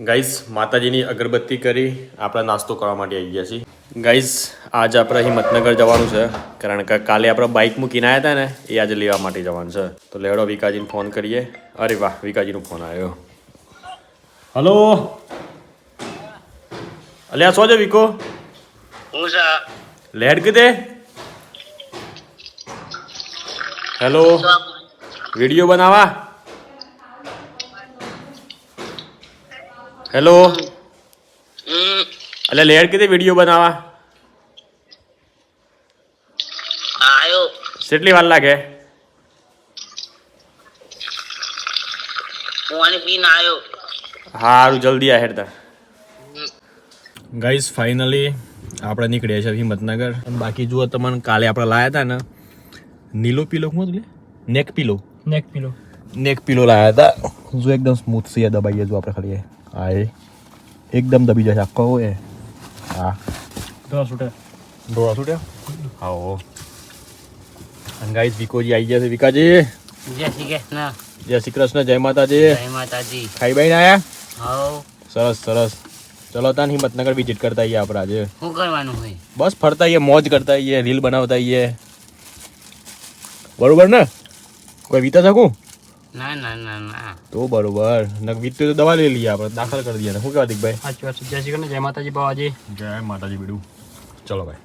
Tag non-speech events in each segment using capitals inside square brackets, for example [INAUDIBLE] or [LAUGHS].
Guys માતાજીની અગરબત્તી કરી આપણે નાસ્તો કરવા માટે આવી ગયા છીએ. ગાઈઝ આજ આપણે હિંમતનગર જવાનું છે કારણ કે કાલે આપણે બાઇક મૂકીને આવ્યા હતા ને એ આજે લેવા માટે જવાનું છે. તો લેવડો વિકાજીને ફોન કરીએ. અરે વાહ વિકાજીનો ફોન આવ્યો. હલો. અલ્યા શો છે વિકો? છે. લેડ કીધે? હેલો વીડિયો બનાવા? હેલો એટલે અલ્યા લેડ કીધી વીડિયો બનાવા આયો. કેટલી વાર લાગે? પાણી પીને આયો. હારું જલ્દી આ હેડતા. ગાઈઝ ફાઇનલી આપણે નીકળ્યા છે હિંમતનગર. અને બાકી જુઓ તમને કાલે આપણે લાયા હતા ને. નીલો પીલો શું હતું લે? નેક પીલો નેક પીલો નેક પીલો લાયા હતા જો એકદમ સ્મૂથ છે દબાઈએ જો આપણે ખાલી હા એ એકદમ દબી જશે આખો એ હા દસ છૂટે ડોળા છૂટ્યા આવો અને ગાઈસ વિકોજી આવી ગયા છે વિકાજી જય શ્રી કૃષ્ણ જય શ્રી કૃષ્ણ જય માતાજી જય માતાજી ખાઈ બાઈને આયા હવ સરસ સરસ ચલો તાન હિંમતનગર વિઝિટ કરતા આવીએ આપણે આજે શું કરવાનું હોય બસ ફરતા આવીએ મોજ કરતા આવીએ રીલ બનાવતા આવીએ બરોબર ને કોઈ વીતા શકું ના ના ના ના. તો બરોબર. નક તો દવા લઈ લઈએ આપણે દાખલ કરી દઈએ. શું કહેવા દીકભાઈ સાચી વાત છે. જય શ્રી કૃષ્ણ જય માતાજી બાવાજી. જય માતાજી બીડું. ચલો ભાઈ.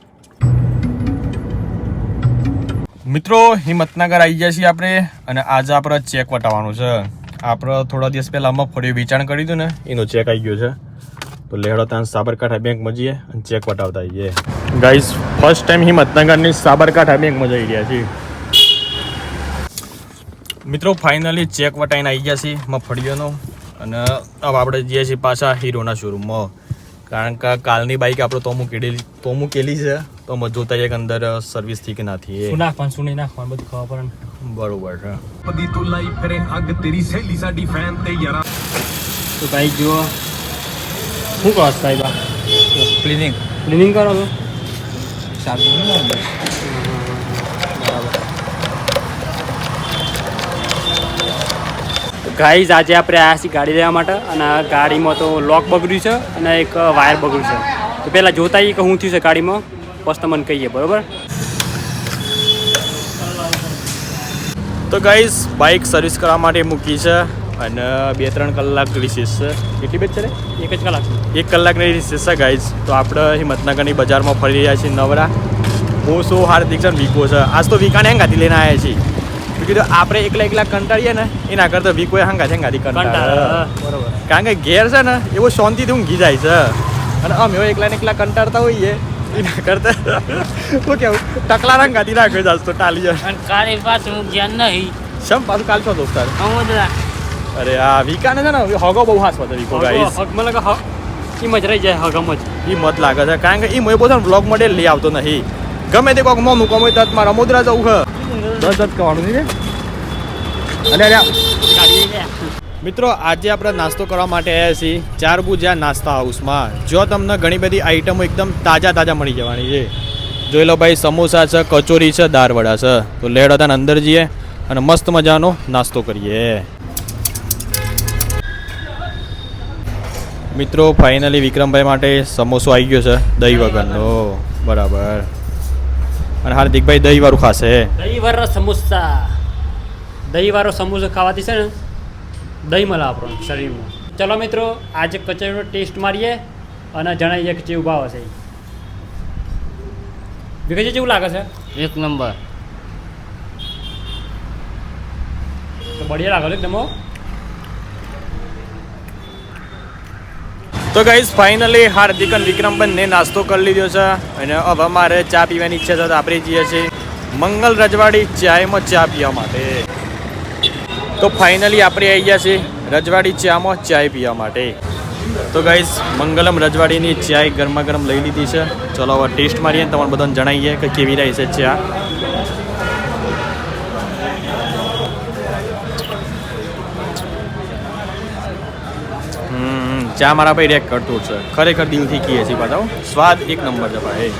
મિત્રો હિંમતનગર આવી ગયા છીએ આપણે અને આજે આપણે ચેક વટાવવાનું છે. આપણે થોડા દિવસ પહેલા અમે ફરી વેચાણ કર્યું હતું ને એનો ચેક આવી ગયો છે. તો લેહડો ત્યાં સાબરકાંઠા બેંકમાં જઈએ અને ચેક વટાવતા આવીએ. ગાઈઝ ફર્સ્ટ ટાઈમ હિંમતનગરની સાબરકાંઠા બેંકમાં જઈ રહ્યા છીએ. મિત્રો ફાઇનલી ચેક વટાઈને આવી ગયા છીએ મગફળીઓનો. અને હવે આપણે જઈએ છીએ પાછા હીરોના શોરૂમમાં. કારણ કે કાલની બાઈક આપણે તો મૂકેલી તો મૂકેલી છે. તો જોતા એક અંદર સર્વિસથી કે ના એ નાખવાનું શું નહીં નાખવાનું બધું ખબર પડે બરોબર છે. બધી તું લાઈ ફરે આગ તેરી સેલી સાડી ફેન તે યાર. તો ભાઈ જો શું કહો સાહેબ ક્લિનિંગ ક્લિનિંગ કરો છો? સારું બરાબર. ગાઈઝ આજે આપણે આવ્યા છીએ ગાડી લેવા માટે અને ગાડીમાં તો લોક બગડ્યું છે અને એક વાયર બગડ્યું છે. તો પહેલાં જોતા આવીએ કે શું થયું છે ગાડીમાં? પછી તમને કહીએ બરોબર? તો ગાઈઝ બાઇક સર્વિસ કરવા માટે મૂકી છે અને બે ત્રણ કલાક રિસીસ છે. કેટલી બેચ છે એક જ કલાક. એક કલાકની રિસીસ છે ગાઈઝ. તો આપણે હિંમતનગરની બજારમાં ફરી રહ્યા છીએ નવરા. બહુ શું હાર્દિક છે વીકો છે. આજ તો વીકાને ગાડી લઈને આવ્યા છીએ. મેં કીધું આપણે એકલા એકલા કંટાળીએ ને એના કરતાં વીકોએ હંગાથી હેંગાથી કંટાળે. કંટાળા બરોબર. કારણ કે ઘેર છે ને એવો શાંતિથી ઊંઘી જાય છે. અને અમે એકલા ને એકલા કંટાળતા હોઈએ એના કરતા [LAUGHS] શું કેવું ટકલા રંગ નાખ્યો રાખે જ તો ટાલી અને કાલે પાછું હું જ્ઞાન નહીં. શમ પાછું કાલ છો દોસ્તાર અરે આ વિકાને છે ને હગો બહુ હાસ હતો વિકો ગાઈસ મને લાગે હગ એમ જ રહી જાય હગમ જ. એ મત લાગે છે. કારણ કે એ મોય પોતાનો બ્લોગ મોડેલ લઈ આવતો નહીં ગમે તે કોક મોં મૂકો મોય તત મારા મુદ્રા જવું છે. દસ દસ કરવાનું છે મિત્રો, આજે આપણે નાસ્તો કરવા માટે આવ્યા છીએ ચાર બુજા નાસ્તા હાઉસમાં. જો તમને ઘણી બધી આઈટમો એકદમ તાજા તાજા મળી જવાની છે. જોઈ લો ભાઈ, સમોસા છે, કચોરી છે, દાળવડા છે. તો લેડ હતા અંદર જઈએ અને મસ્ત મજાનો નાસ્તો કરીએ. મિત્રો ફાઇનલી વિક્રમભાઈ માટે સમોસો આવી ગયો છે દહીં વગરનો. બરાબર. અને હાર્દિકભાઈ દહી વાળું ખાશે. દહીં વાળા સમોસા. દહીં વાળો સમોસો ખાવાથી છે ને દહીં મળે આપણો શરીરમાં. ચલો મિત્રો આજે કચોરીનો ટેસ્ટ મારીએ અને જણાવીએ કે જેવું ભાવ હશે. વિકજી જેવું લાગે છે? એક નંબર. તો બઢિયા લાગે છે એકદમ તો ગાઈઝ ફાઇનલી હાર્દિક અને વિક્રમ બંને નાસ્તો કરી લીધો છે અને હવે મારે ચા પીવાની ઈચ્છા છે તો આપણે જઈએ છીએ મંગલ રજવાડી ચાયમાં ચા પીવા માટે. તો ફાઇનલી આપણે આવી ગયા છીએ રજવાડી ચામાં ચાય પીવા માટે. તો ગાઈઝ મંગલમ રજવાડીની ચાય ગરમા ગરમ લઈ લીધી છે. ચલો હવે ટેસ્ટ મારીએ તમને બધાને જણાવીએ કે કેવી રહી છે ચા. ચા મારા ભાઈ રેક કરતું છે. ખરેખર દિલથી કહીએ છીએ બતાવો સ્વાદ એક નંબર છે ભાઈ.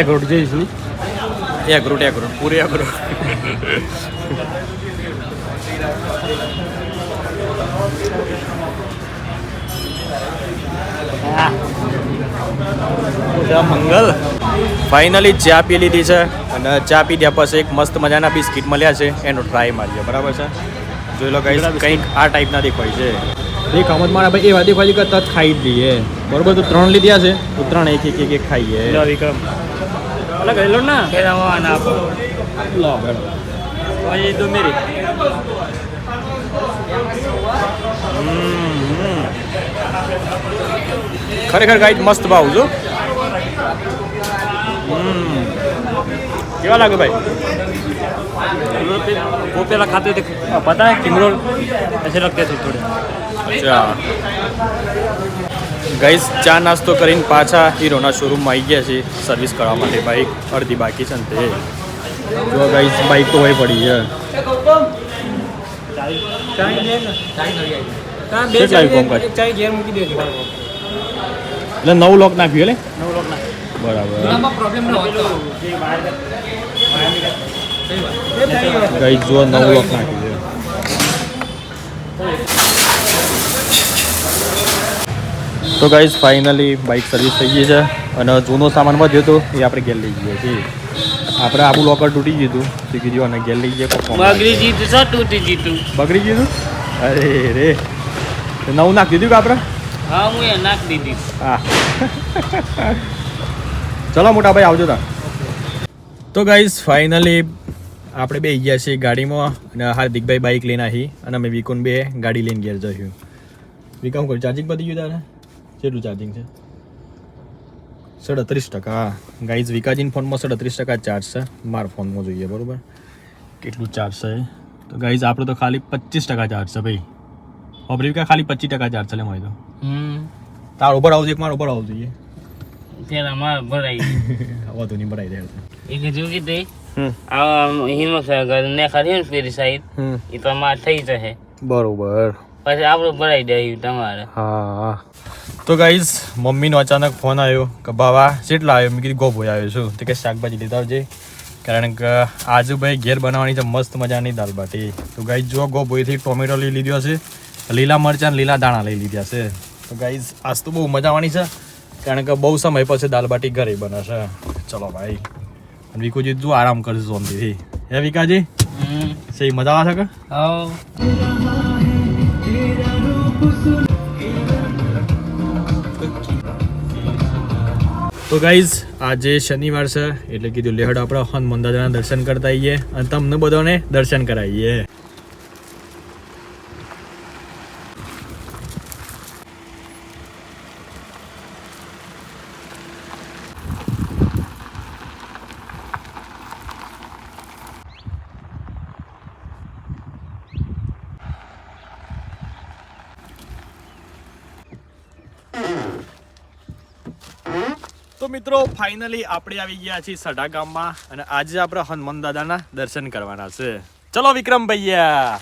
એક રોટ જઈશું એક રોટ એક રોટ. પૂરી એક રોટ. મંગલ. ફાઇનલી ચા પી લીધી છે અને ચા પી ત્યાં પછી એક મસ્ત મજાના બિસ્કિટ મળ્યા છે. એનો ટ્રાય મારીએ. બરાબર છે? જોઈ લો કંઈક આ ટાઈપના દેખાય છે. એ ખમત મારા ભાઈ એવા દેખાય છે કે તત ખાઈ જ લઈએ બરોબર તો ત્રણ લીધા છે તો ત્રણ એક એક એક એક ખાઈએ લો વિક્રમ અલગ હેલો ના ખેલાવાન આપો લો બેડો એ દો મેરી ખરેખર કાંઈ મસ્ત ભાવ છો હમ. કેવા લાગે ભાઈ वो पहला खाते थे पता है किंगरोल ऐसे लगते थे थोड़े અચ્છા ગાઈસ ચા નાસ્તો કરીને પાછા હીરોના શોરૂમમાં આવી ગયા છે સર્વિસ કરવા માટે બાઇક અડધી બાકી છે ને તે. જો ગઈસ બાઇક તો હોય પડી છે? એટલે નવું લોક નાખ્યું એટલે? બરાબર. ગઈ જો નવું લોક નાખ્યું છે તો ગાઈઝ ફાઇનલી બાઇક સર્વિસ થઈ ગઈ છે. અને જૂનો સામાન વધ્યો હતો એ આપણે ઘેર લઈ ગયા છીએ. આપણે આબુ લોકર તૂટી ગયું હતું. તો અને ઘેર લઈ લાગે. બગડી જીતું તૂટી જીતું બગડી ગયું? અરે રે. નવું નાખી દીધું કે આપણે? હા હું એ નાખી દીધી. હા. ચલો મોટા ભાઈ આવજો તા તો ગાઈઝ ફાઇનલી આપણે બે ગયા છીએ ગાડીમાં અને હાર્દિકભાઈ બાઇક લઈને આવી અને અમે વિકુન બે ગાડી લઈને ઘેર જઈશું વિકા હું ચાર્જિંગ પતી ગયું તારે? કેટલું ચાર્જિંગ છે. સડત્રીસ ટકા. ગાઈઝ વિકાજીન ફોનમાં સડત્રીસ ટકા ચાર્જ છે. મારા ફોનમાં જોઈએ બરોબર? કેટલું ચાર્જ છે તો ગાઈઝ આપણો તો ખાલી પચીસ ટકા ચાર્જ છે ભાઈ. વિકા ખાલી પચીસ ટકા ચાર્જ છે મારી તો. હમ. તાર ઉપર આવજો એક માર ઉપર આવવું જોઈએ. ત્યારે મારે ભરાઈ [LAUGHS] વધુ નહીં ભરાઈ દે એક જોગી તે આ હિમસાગર ને ખરી ને પેલી સાઈડ. એ તો મારે થઈ જશે. બરોબર. પછી આપણું ભરાઈ દે તમારે. હા. તો ગાઈઝ મમ્મીનો અચાનક ફોન આવ્યો કે બાવા કેટલા આવ્યો? મેં કીધું ગોભોય આવ્યો છું. તો કે શાકભાજી લીધા આવજે. કારણ કે આજુ ભાઈ ઘેર બનાવવાની છે મસ્ત મજાની દાલ બાટી. તો ગાઈઝ જો ગોભોઈથી ટોમેટો લઈ લીધો છે લીલા મરચાં અને લીલા દાણા લઈ લીધા છે. તો ગાઈઝ આજ તો બહુ મજા આવવાની છે કારણ કે બહુ સમય પછી દાલ બાટી ઘરે બનાવશે ચલો ભાઈ. અને વિકુજી તું આરામ કરજો સોમથી હે વિકાજી? સહી મજા આવશે કે? હવ. તો ગાઈઝ આજે શનિવાર છે, એટલે કીધું લેહડ આપણે હનુમાન દાદાના દર્શન કરતા આવીએ અને તમને બધાને દર્શન કરાવીએ. મિત્રો ફાઇનલી આપણે આવી ગયા છીએ સઢા ગામમાં અને આજે આપણે હનુમાન દાદાના દર્શન કરવાના છે. ચલો વિક્રમ ભૈયા.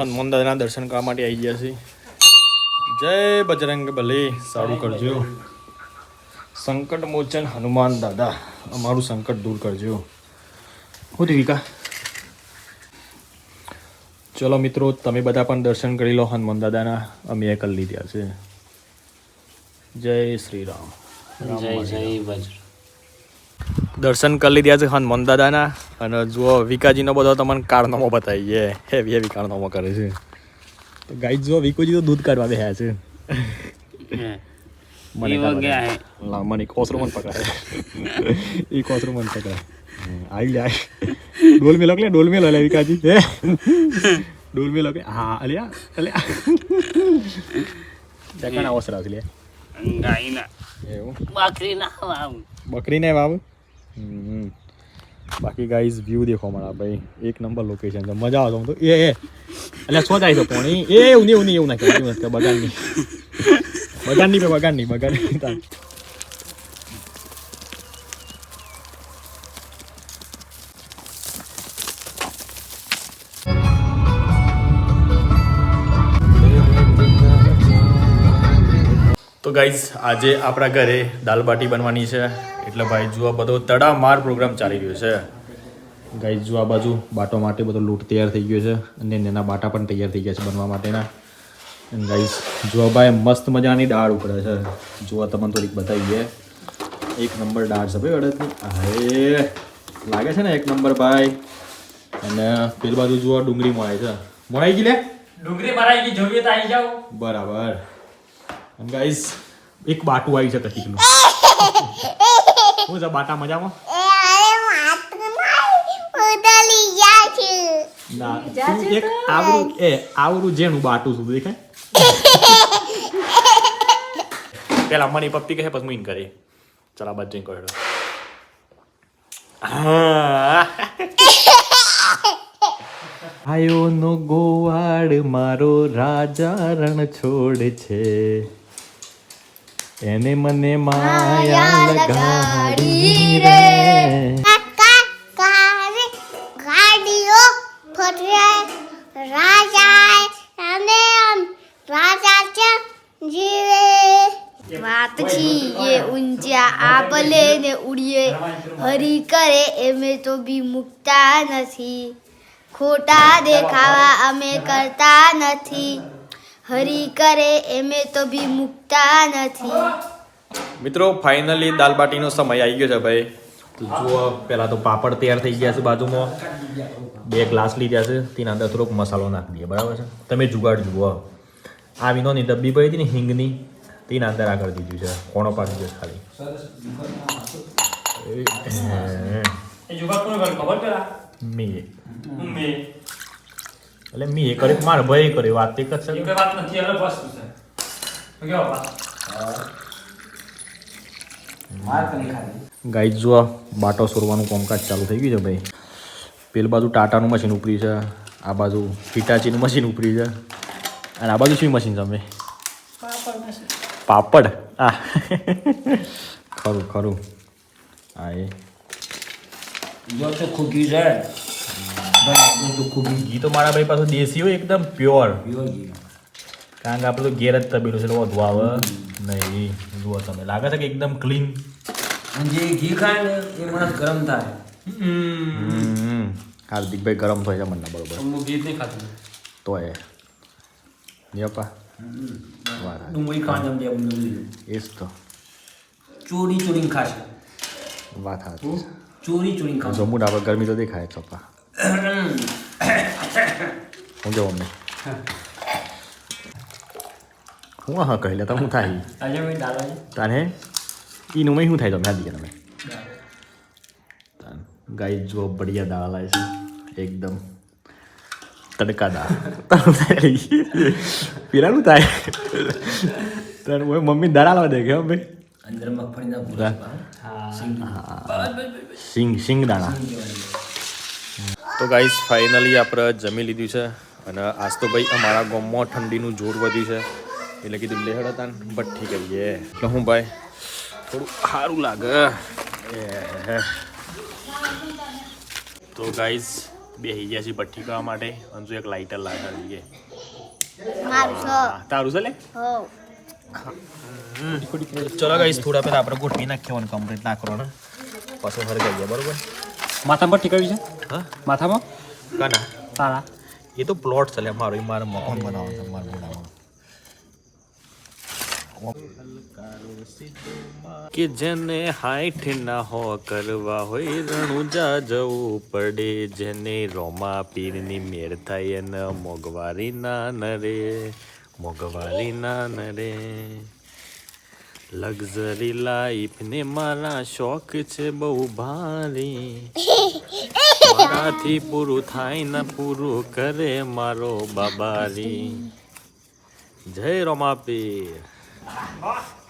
હનુમાન દાદાના દર્શન કરવા માટે આવી ગયા છીએ. જય બજરંગ બલી, સારું કરજો. સંકટ મોચન હનુમાન દાદા, અમારું સંકટ દૂર કરજો. હું વિકા ચલો મિત્રો તમે બધા પણ દર્શન કરી લો. હનુમાન દાદાના અમે કરી લીધા છે. જય શ્રી રામ. જય જય દર્શન કરી લીધા છે હનુમાન દાદાના. અને જુઓ વિકાજીનો બધો તમને કારનામો બતાવીએ હેવી હેવી કારનામો કરે છે. તો ગાઈ જુઓ વિકુજી તો દૂધ કાઢવા બેહ્યા છે. મને મને કોસરો મન પકડાય. [LAUGHS] એ કોસરો મન પકડાય. આવી જાય ડોલ મેલો કે ડોલ મેલો લે વિકાજી. હે? ડોલ મેલો કે હા અલ્યા અલ્યા દેખાણા ઓસરા છે લે? ગાયના એવું? બકરી ના આવ બકરી ને બાબુ બાકી ગાઈઝ વ્યૂ દેખો મારા ભાઈ. એક નંબર લોકેશન છે. મજા આવતો તો એ એ. એટલે શું જાય છે પોણી. એ એવું નહીં એવું નહીં એવું ના કહેવાય બગાડની. પે બગાડની નહીં તો ગાઈઝ આજે આપણા ઘરે દાલ બાટી બનવાની છે. એટલે ભાઈ જુઓ બધો તડામાર પ્રોગ્રામ ચાલી રહ્યો છે. ગાઈઝ જુઓ આ બાજુ બાટો માટે બધો લૂંટ તૈયાર થઈ ગયો છે અને એના બાટા પણ તૈયાર થઈ ગયા છે બનવા માટેના. ગાઈઝ જુઓ ભાઈ મસ્ત મજાની દાળ ઉકળે છે. જુઓ તમને થોડીક બતાવીએ. એક નંબર દાળ છે ભાઈ અડદની. હે લાગે છે ને એક નંબર ભાઈ. અને પેલી બાજુ જુઓ ડુંગળી મળે છે. મળાઈ ગઈ લે? ડુંગળી મરાઈ ગઈ જોઈએ તો આવી જાઓ. બરાબર. અને ગાઈઝ એક બાટું આવી છે કચીકનું શું છે બાટા મજામાં? ના તું એક આવરું એ આવરું જેનું બાટું છું દેખાય? પેલા મની પપ્પી કહે પછી મુઈન કરે ચલા બાદ જઈને કહ્યો આયો નો ગોવાડ મારો રાજા રણ છોડ છે. એને મને માયા લગાડી રે. ગાડીઓ ફરે. રાજા અને રાજા છે જીવે? વાત છી એ ઊંચા આપલે ને ઉડીએ. હરી કરે એમે તો બી મુકતા નથી. ખોટા દેખાવા અમે કરતા નથી. હરી કરે એમે તો બી મુકતા નથી. મિત્રો ફાઇનલી દાલબાટીનો સમય આવી ગયો છે ભાઈ. તો જુઓ પહેલાં તો પાપડ તૈયાર થઈ ગયા છે બાજુમાં. બે ગ્લાસ લીધા છે તેના અંદર થોડોક મસાલો નાખી દઈએ બરાબર છે? તમે જુગાડ જુઓ. આ વિનોની ડબ્બી પડી હતી ને હિંગની તેના અંદર આગળ દીધું છે. કોણો પાડી દે ખાલી. મેં. એટલે મી એ કરી મારે ભાઈ કરી વાત એક જ એ છે કોઈ વાત નથી અલગ વસ્તુ છે. તો કેવો વાત? ગાઈડ જુઓ બાટો સોરવાનું કામકાજ ચાલુ થઈ ગયું છે ભાઈ. પેલી બાજુ ટાટાનું મશીન ઉપરી છે આ બાજુ હિટાચીનું મશીન ઉપરી છે. અને આ બાજુ શું મશીન છે અમે પાપડ આ. ખરું ખરું. હા એ. જો તો ઘી તો મારા ભાઈ પાસે દેશી હોય એકદમ પ્યોર પ્યોર ઘી કારણ કે આપણે તો ઘેર જ તબેલું છે એટલે વધુ આવે નહીં જુઓ તમે. લાગે છે કે એકદમ ક્લીન અને જે ઘી ખાય ને એ માણસ ગરમ થાય. હાર્દિકભાઈ ગરમ થાય છે મને બરોબર. હું ગીત નહીં ખાતું. તો એ યપા ડુંગળી ખાવા જમ ડુંગળી એ જ તો. ચોરી ચોરીને ખાશે. વાત હાથ ચોરી ચોરીને ખાશે. જમ્મુ આપણે ગરમી તો દેખાય જ હું જવું અમને હું હા કહી લેતા હું થાય તાને ઈનું મેં શું થાય તમે હાદી તમે ગાય જો બઢિયા દાળ આવે છે એકદમ તડકા દાળ તારું થાય પીરાનું થાય તારું ઓય મમ્મી આલવા દે કે હો ભાઈ અંદર મગફળીના ભૂરા સિંગ સિંગ દાણા તો ગાઈસ ફાઇનલી આપણે જમી લીધું છે. અને આજ તો ભાઈ અમારા ગામમાં ઠંડીનું જોર વધ્યું છે. એટલે કીધું લેહડ હતા ને ભઠ્ઠી કહીએ એટલે હું ભાઈ થોડું સારું લાગે. તો ગાઈસ બે ગયા છીએ ભઠ્ઠી કરવા માટે. અને જો એક લાઇટર લાગા દઈએ તારું છે લે? ચલો ગાઈસ થોડા પહેલા આપણે ગોઠવી નાખીએ કમ્પ્લીટ ના કરવાનું. પાછું ફરી જઈએ બરોબર? માથા પર ટીકવી છે? હા? માથામાં? કના? તારા. એ તો પ્લોટ છે લે મારો એ મારે મકાન બનાવવાનું છે મારે બનાવવાનું કે જેને હાઈટ ના હો કરવા હોય રણુજા જવું પડે. જેને રોમા પીરની મેળ થાય એને મોગવારી ના નરે મોગવારી ના નરે લક્ઝરી લાઈફ ને મારા શોખ છે બહુ ભારી. [LAUGHS] મારાથી પૂરું થાય ને પૂરું કરે મારો બાબારી જય રમાપીર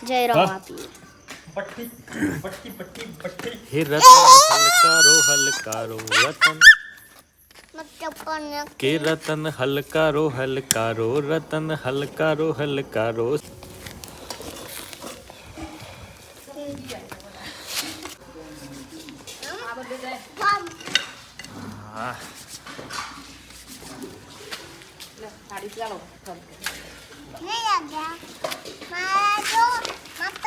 જય રમાપી હે રતન હલકારો હલકારો રતન મતલબ પણ કે રતન હલકારો હલકારો રતન હલકારો હલકારો નહીં લાગ્યા મારા જો મત